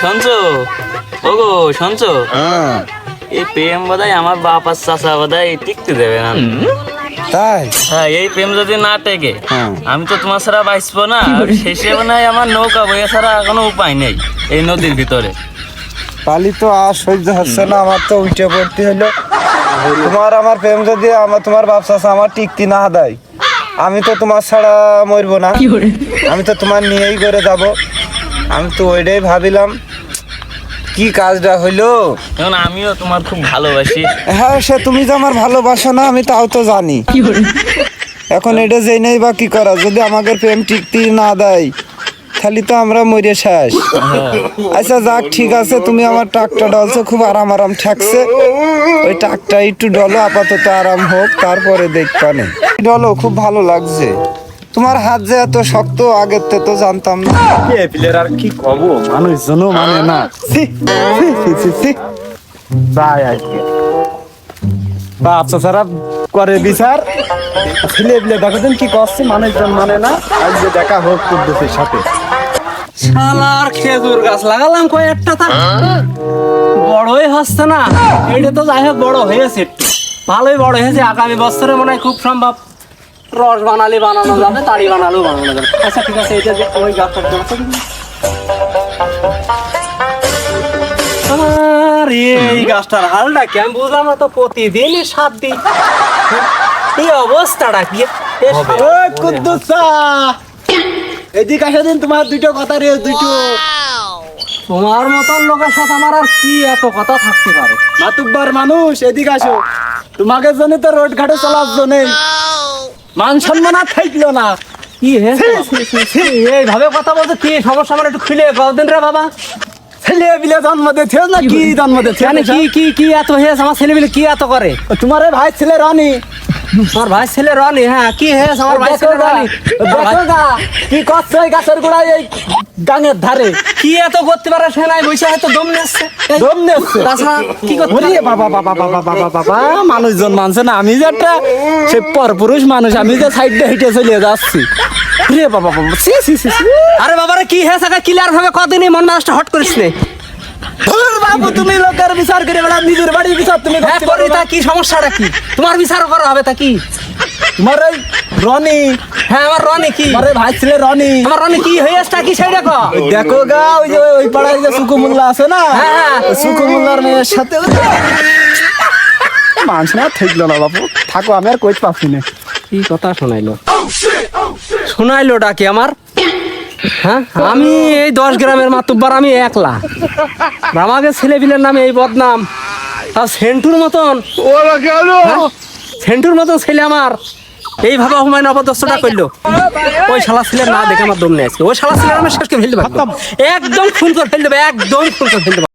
শুনছো? ওগো শুনছো? এই প্রেম বোধহয় আমার বাপ আর চাচা বোধহয় টিকতে দেবে না। তাই? হ্যাঁ এই প্রেম যদি না টেকে হ্যাঁ। আমি তো তোমার ছাড়া বাঁচবো না। আর শেষে মনে হয় আমার নৌকা বইয়া ছাড়া কোনো উপায় নেই এই নদীর ভিতরে। পালি তো আর সহ্য হচ্ছে না আমার তো উঠে পড়তে হলো। তোমার আমার প্রেম যদি আমার তোমার ব্যবসা আমার টিকতি না দেয় আমি তো তোমার ছাড়া মরবো না। আমি তো তোমার নিয়েই করে যাব। আমি তো ওইটাই ভাবিলাম কি কাজটা হইল? এখন আমিও তোমার খুব ভালোবাসি। হ্যাঁ সে তুমি যে আমার ভালোবাসো না আমি তাও তো জানি। এখন এটা যেই নেই বা কি করা যদি আমাদের প্রেম টিকতি না দেয় খালি তো আমরা মরে শেষ। আচ্ছা যাক ঠিক আছে তুমি আমার টাকটা ডলছো খুব আরাম আরাম ঠেকছে। ওই টাকটা একটু ডলো আপাতত আরাম হোক তারপরে দেখবানে। ডলো খুব ভালো লাগছে। তোমার হাত যে এত শক্ত আগের থেকে তো জানতাম না। প্লেয়ার আর কি কব? মানুষজনও মানে না। ছি, ছি, ছি, ছি। আজকে বাপ চাচারা করে বিচার। ছেলে বিলে দেখেন কি করছে মানুষজন মানে না। আজকে দেখা হোক কুদ্দুসের সাথে। শালার খেজুর গাছ লাগালাম কয়েকটা তা? বড়ই হচ্ছে না। এটা তো যাই হোক বড় হয়েছে একটু। ভালোই বড় হয়েছে। আগামী বছরে মনে হয় খুব সম্ভব। রস বানালে বানানো যাবে তাড়ি বানালেও বানানো যাবে। আচ্ছা ঠিক আছে এটা যে ওই গাছটা আমার এই গাছটার হালটা বুঝলাম না তো প্রতিদিনই সাত দিন। এই অবস্থাটা কি? এদিকে আসে দিন তোমার দুটো কথা রে দুটো। তোমার মতন লোকের সাথে আমার আর কি এত কথা থাকতে পারে? মাতুব্বার মানুষ এদিকে আসো। তোমাকে জন্য তো রোড ঘাটে চলার জন্য। মান সম্মান আর থাকল না। কি হে? এইভাবে কথা বলতে কি সমস্যা? আমার একটু খুলে কতদিন রে বাবা। ছেলে বিলে জন্ম দিয়েছে না কি জন্ম দিতে মানে কি কি কি এত হয়েছে? আমার ছেলে বিলে কি এত করে? তোমার ভাই ছেলে রানী। আমার ভাই ছেলে রনি হ্যাঁ কি হয়েছে আমার ভাই ছেলে রনি? কি করছে ওই গাছের গোড়ায় এই গাঙের ধারে? কি এত করতে পারে সে নাই বসে হয়তো দম নিচ্ছে দম নিচ্ছে। তাছাড়া কি করতে বাবা বাবা বাবা বাবা বাবা মানুষজন মানছে না আমি যে একটা সে পরপুরুষ মানুষ আমি যে সাইড হেঁটে চলে যাচ্ছি। রে বাবা বাবা সি সি সি আরে বাবারে কি হয়েছে ক্লিয়ার ভাবে কদিনই মন মাসটা হট করিস নে। ধুর বাবু তুমি লোকের বিচার করে বেড়া নিজের বাড়ির বিচার তুমি হ্যাঁ করি তা কি সমস্যাটা কি? তোমার বিচার করা হবে তা কি? তোমার ওই রনি। হ্যাঁ আমার রনি কি? আমার ভাই ছেলে রনি। আমার রনি কি কি কো? দেখো গা ওই যে ওই পাড়ায় যে সুকুমুল্লা আছে না? হ্যাঁ, হ্যাঁ। সুকুমুল্লার মেয়ের সাথে মানুষ না থাকল না বাবু। থাকো আমি আর কইতে পারছি না। কি কথা শোনাইলো? শোনাইলো ডাকি আমার? হ্যাঁ? আমি এই দশ গ্রামের মাতুব্বার আমি একলা। আমাকে আমাকে ছেলেপিলের নামে এই বদনাম। তা সেন্টুর মতন। হ্যাঁ? সেন্টুর মতন ছেলে আমার। এইভাবে হুমায়ুন অপদস্থটা করল। ওই শালা ছেলের না দেখে আমার দম নেই আসছে ওই শালা ছেলের আমি শেষকে ফেলতে পারব। একদম খুন করে ফেলতে একদম খুন করে ফেলতে পারব।